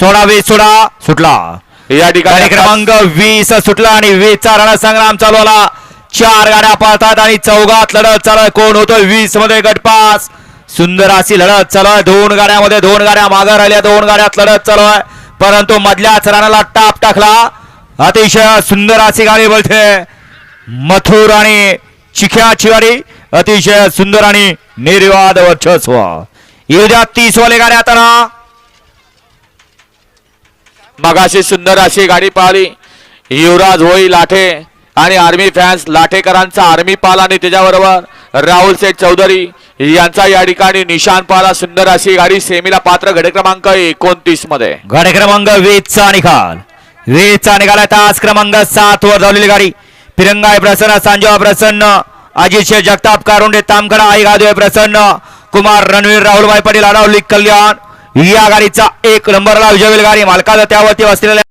सोळा वीस सोळा सुटला. या ठिकाणी क्रमांक वीस सुटला आणि वीसचा रणसंग्राम चालू आला. चार गाड्या पाहतात आणि चौघात लढत चालू. आहे. कोण होतोय वीसमध्ये गटपास. सुंदर अशी लढत चालू आहे. दोन गाड्यामध्ये दोन गाड्या मागे राहिल्या. दोन गाड्यात लढत चालू आहे. परंतु मधल्याच रानाला टाप टाकला. अतिशय सुंदर अशी गाडी बोलते. मथुर आणि चिख्याची गाडी अतिशय सुंदर आणि निर्वाद वर्चस्व. येऊ द्या तीस वाले गाड्या आता ना. मगाशी सुंदर अशी गाडी पाहिली. युवराज होई लाठे आणि आर्मी फॅन्स लाठेकरांचा आर्मी पाल आणि त्याच्याबरोबर राहुल सेठ चौधरी यांचा या ठिकाणी निशान पाला. सुंदर अशी गाडी सेमीला पात्र घडे क्रमांक एकोणतीसमध्ये. घडे क्रमांक वीसचा निकाल. वीसचा निकाल आहे. तास क्रमांक सात वर धावलेली गाडी. फिरंगाय प्रसन्न सांजवा प्रसन्न. अजित जगताप कारुंडे तामकडा आई गादवे प्रसन्न. कुमार रणवीर राहुलभाई पटेल अडावली कल्याण. या गाडीचा एक नंबरला विजय गाडी मालकाचा त्यावरती असलेल्या